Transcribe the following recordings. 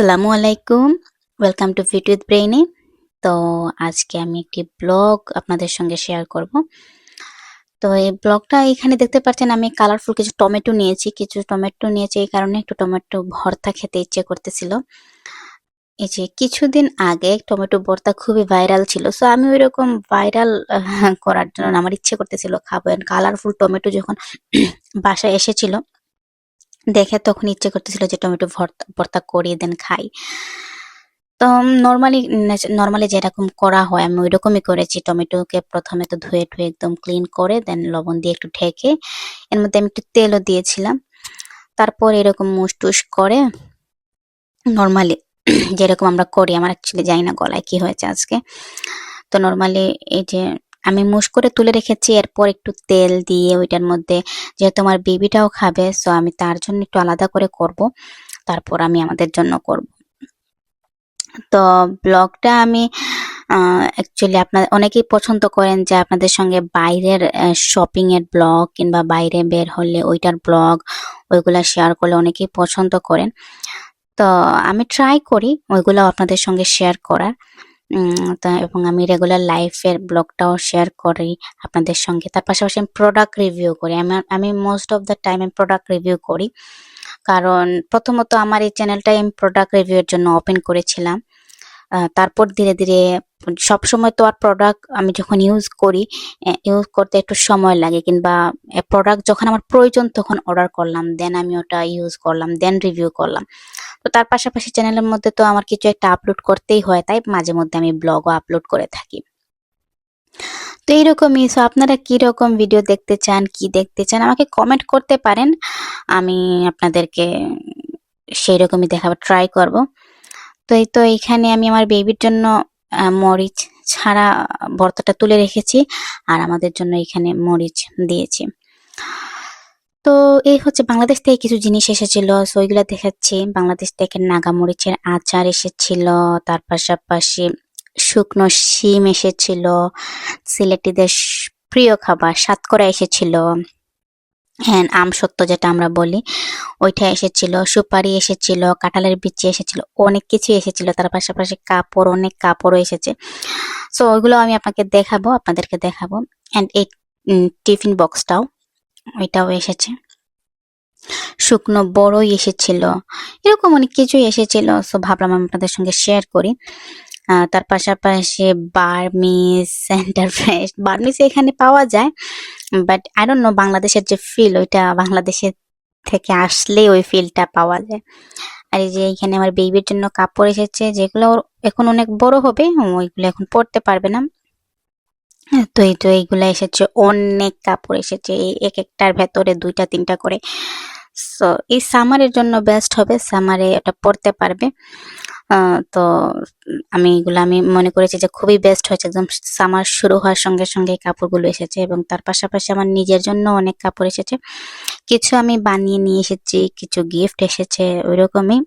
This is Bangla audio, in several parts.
আসসালামু আলাইকুম। ওয়েলকাম টু ফিট উইথ ব্রেইনে তো আজকে আমি একটি ব্লগ আপনাদের সঙ্গে শেয়ার করব। তো এই ব্লগটা এখানে দেখতে পাচ্ছেন আমি কালারফুল কিছু টমেটো নিয়েছি। কিছু টমেটো নিয়েছি এই কারণে একটু টমেটো ভর্তা খেতে ইচ্ছে করতেছিল। এই যে কিছুদিন আগে টমেটো ভর্তা খুবই ভাইরাল ছিল। সো আমি ওই রকম ভাইরাল করার জন্য আমার ইচ্ছে করতেছিল খাব। কালারফুল টমেটো যখন বাসায় এসেছিল দেখে তখন ইচ্ছে করতেছিল যে টমেটো ভর্তা ভর্তা করিয়ে দেন, খাই। তো নর্মালি নর্মালি যেরকম করা হয়, আমি ওই রকমই করেছি। টমেটোকে প্রথমে তো ধুয়ে ধুয়ে একদম ক্লিন করে দেন লবণ দিয়ে একটু ঢেকে, এর মধ্যে আমি একটু তেলও দিয়েছিলাম। তারপর এরকম মুসটুস করে নর্মালি যেরকম আমরা করি, আমার অ্যাকচুয়ালি জানি না গলায় কি হয়েছে আজকে। তো নর্মালি এই যে আমি মুশ করে তুলে রেখেছি, এরপর একটু তেল দিয়ে ওইটার মধ্যে, যেহেতু আমার বেবিটাও খাবে সো আমি তার জন্য একটু আলাদা করে করব। তারপর আমি আমাদের জন্য করব। তো ব্লগটা আমি অ্যাকচুয়ালি আপনার, অনেকেই পছন্দ করেন যে আপনাদের সঙ্গে বাইরের শপিং এর ব্লগ কিংবা বাইরে বের হলে ওইটার ব্লগ, ওইগুলা শেয়ার করলে অনেকেই পছন্দ করেন। তো আমি ট্রাই করি ওইগুলো আপনাদের সঙ্গে শেয়ার করার। তা এবং আমি রেগুলার লাইফের ব্লগটাও শেয়ার করি আপনাদের সঙ্গে। তার পাশাপাশি আমি প্রোডাক্ট রিভিউ করি। আমি আমি মোস্ট অফ দ্য টাইম আমি প্রোডাক্ট রিভিউ করি। কারণ প্রথমত আমার এই চ্যানেলটাই আমি প্রোডাক্ট রিভিউয়ের জন্য ওপেন করেছিলাম। তারপর ধীরে ধীরে সব সময় তো আর প্রোডাক্ট আমি যখন ইউজ করি ইউজ করতে একটু সময় লাগে কিংবা প্রোডাক্ট যখন আমার প্রয়োজন তখন অর্ডার করলাম দেন আমি ওটা ইউজ করলাম দেন রিভিউ করলাম। তো তার পাশাপাশি চ্যানেলের মধ্যে তো আমার কিছু একটা আপলোড করতেই হয়, তাই মাঝে মধ্যে আমি ব্লগও আপলোড করে থাকি। তো এইরকমই সো আপনারা কীরকম ভিডিও দেখতে চান, কি দেখতে চান, আমাকে কমেন্ট করতে পারেন, আমি আপনাদেরকে সেই রকমই দেখাবার ট্রাই করব। তো এই তো এখানে আমি আমার বেবির জন্য মরিচ ছাড়া ভর্তাটা তুলে রেখেছি আর আমাদের জন্য এখানে মরিচ দিয়েছি। তো এই হচ্ছে বাংলাদেশ থেকে কিছু জিনিস এসেছিল সো ওইগুলো দেখাচ্ছি। বাংলাদেশ থেকে নাগামরিচের আচার এসেছিল, তার পাশাপাশি শুকনো শিম এসেছিল, সিলেটিদের প্রিয় খাবার সাতকরা এসেছিল। হ্যাঁ আমসত্ব যেটা আমরা বলি। ওইটা এসেছিল, সুপারি এসেছিল, কাঁঠালের বিচি এসেছিল, অনেক কিছু এসেছিল। তার পাশাপাশি কাপড়, অনেক কাপড়ও এসেছে। সো ওইগুলো আমি আপনাকে দেখাবো, আপনাদেরকে দেখাবো। অ্যান্ড এই টিফিন বক্সটাও, ওইটাও এসেছে। শুকনো বড়ই এসেছিল। এরকম অনেক কিছুই এসেছিল। সো ভাবলাম আমি আপনাদের সঙ্গে শেয়ার করি। তার পাশাপাশি বার্মিস এন্টারপ্রাইজ বার্মিস এখানে পাওয়া যায় বাট আই ডোন্ট নো বাংলাদেশের যে ফিল ওইটা বাংলাদেশের থেকে আসলে ওই ফিলটা পাওয়া যায়। আর এই যে এখানে আমার বেবির জন্য কাপড় এসেছে, যেগুলো ওর এখন অনেক বড় হবে ওইগুলো এখন পরতে পারবে না। তো এই তো এইগুলো এসেছে, অনেক কাপড় এসেছে, এই এক একটার ভেতরে দুইটা, তিনটা করে। সো এই সামারের জন্য বেস্ট হবে সামারে এটা পড়তে পারবে। তো আমি এগুলো আমি মনে করেছি যে খুবই বেস্ট হয়েছে। একদম সামার শুরু হওয়ার সঙ্গে সঙ্গে কাপড়গুলো এসেছে এবং তার পাশাপাশি আমার নিজের জন্য অনেক কাপড় এসেছে। কিছু আমি বানিয়ে নিয়ে এসেছি, কিছু গিফট এসেছে ওই রকমই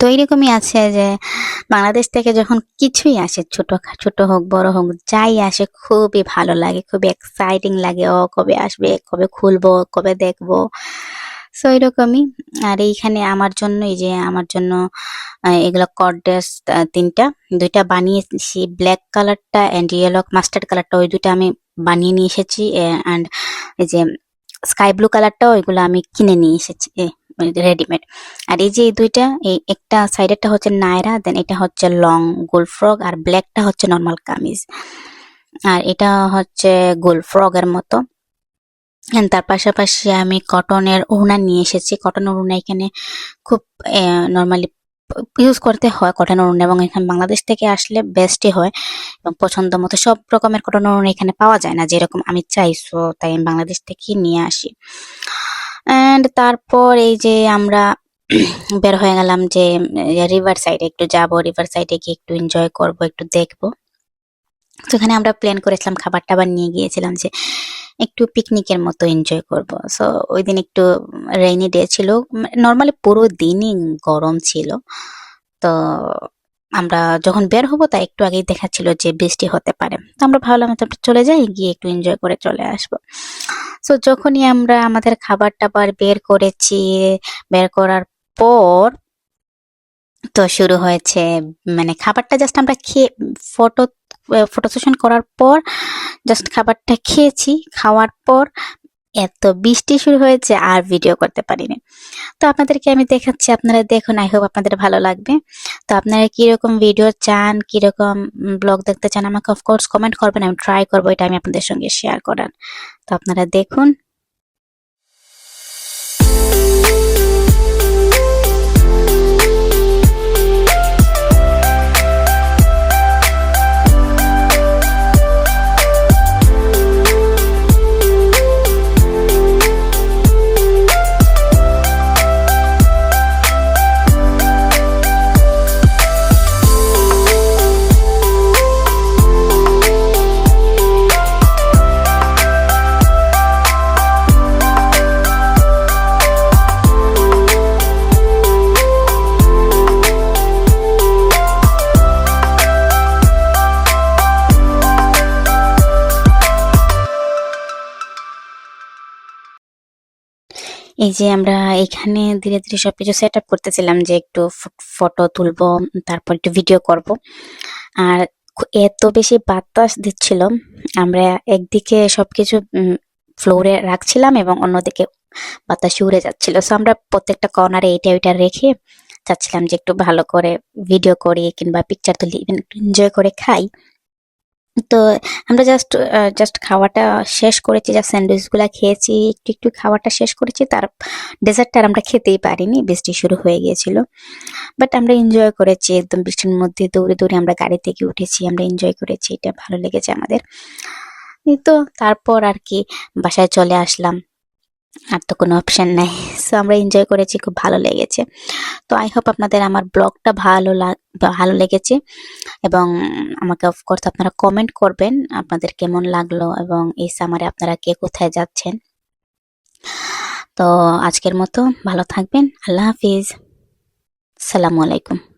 তো এইরকমই আছে যে বাংলাদেশ থেকে যখন কিছুই আসে ছোট ছোট হোক, বড় হোক, যাই আসে খুবই ভালো লাগে, খুবই এক্সাইটিং লাগে। ও কবে আসবে, কবে খুলবো, কবে দেখব? সো এরকমই। আর এইখানে আমার জন্য, এই যে আমার জন্য এগুলো কর্ডেস তিনটা। দুইটা বানিয়েছি ব্ল্যাক কালারটা অ্যান্ড ইয়েলো মাস্টার্ড কালারটা ওই দুইটা আমি বানিয়ে নিয়ে এসেছি অ্যান্ড এই যে স্কাই ব্লু কালারটাও ওইগুলো আমি কিনে নিয়ে এসেছি রেডিমেড আর এই যে এই দুইটা, এই একটা সাইডেরটা হচ্ছে নায়রা দেন এটা হচ্ছে লং গোল ফ্রক আর ব্ল্যাকটা হচ্ছে নর্মাল কামিজ। আর এটা হচ্ছে গোল ফ্রগের মতো। তার পাশাপাশি আমি কটনের ওড়না নিয়ে এসেছি। কটনের ওড়না এখানে খুব নর্মালি ইউজ করতে হয় কটন ওড়না এবং এখানে বাংলাদেশ থেকে আসলে বেস্টই হয় এবং পছন্দ মতো সব রকমের কটন ওড়না এখানে পাওয়া যায় না, যেরকম আমি চাই সো তাই আমি বাংলাদেশ থেকেই নিয়ে আসি। অ্যান্ড তারপর এই যে আমরা বের হয়ে গেলাম যে রিভার সাইডে একটু যাব রিভার সাইডে গিয়ে একটু এনজয় করব, একটু দেখব। সেখানে আমরা প্ল্যান করেছিলাম খাবার টাবার নিয়ে গিয়েছিলাম যে একটু পিকনিকের মতো এনজয় করব। সো ওই দিন একটু রেইনি ডে ছিল। নর্মালি পুরো দিনই গরম ছিল। তো আমরা যখন বের হব তা একটু আগেই দেখাচ্ছিল যে বৃষ্টি হতে পারে। তো আমরা ভাবলাম চলে যাই, গিয়ে একটু এনজয় করে চলে আসব। সো যখনই আমরা আমাদের খাবার টাবার বের করেছি, বের করার পর তো শুরু হয়েছে মানে খাবারটা জাস্ট আমরা খেয়ে ফটো ফটো সেশন করার পর জাস্ট খাবারটা খেয়েছি। খাওয়ার পর এত বৃষ্টি শুরু হয়েছে, আর ভিডিও করতে পারিনি। তো আপনাদেরকে আমি দেখাচ্ছি, আপনারা দেখুন আই হোপ আপনাদের ভালো লাগবে। তো আপনারা কীরকম ভিডিও চান, কীরকম ব্লগ দেখতে চান, আমাকে অফকোর্স কমেন্ট করবেন, আমি ট্রাই করব, এটা আমি আপনাদের সঙ্গে শেয়ার করার। তো আপনারা দেখুন এই যে আমরা এখানে ধীরে ধীরে সবকিছু সেট আপ করতেছিলাম যে একটু ফটো তুলবো, তারপর একটু ভিডিও করব। আর এত বেশি বাতাস দিচ্ছিল, আমরা একদিকে সবকিছু ফ্লোরে রাখছিলাম এবং অন্যদিকে বাতাস উড়ে যাচ্ছিল। সো আমরা প্রত্যেকটা কর্নারে এইটা ওইটা রেখে চাচ্ছিলাম যে একটু ভালো করে ভিডিও করি কিংবা পিকচার তুলি ইভেন একটু এনজয় করে খাই। তো আমরা জাস্ট জাস্ট খাওয়াটা শেষ করেছি যা স্যান্ডউইচগুলো খেয়েছি, একটু একটু খাওয়াটা শেষ করেছি, তার ডেজার্টটা আমরা খেতেই পারিনি, বৃষ্টি শুরু হয়ে গিয়েছিল। বাট আমরা এনজয় করেছি, একদম বৃষ্টির মধ্যে দৌড়ে দৌড়ে আমরা গাড়ি থেকে উঠেছি, আমরা এনজয় করেছি, এটা ভালো লেগেছে আমাদের। তো, তারপর আর কি, বাসায় চলে আসলাম। আর তো কোনো অপশন নাই। সো আমরা এনজয় করেছি, খুব ভালো লেগেছে। তো আই হোপ আপনাদের আমার ব্লগটা ভালো ভালো লেগেছে এবং আমাকে অফকোর্স আপনারা কমেন্ট করবেন আপনাদের কেমন লাগল এবং এই সামারে আপনারা কে কোথায় যাচ্ছেন। তো, আজকের মতো ভালো থাকবেন। আল্লাহ হাফিজ। সালামু আলাইকুম।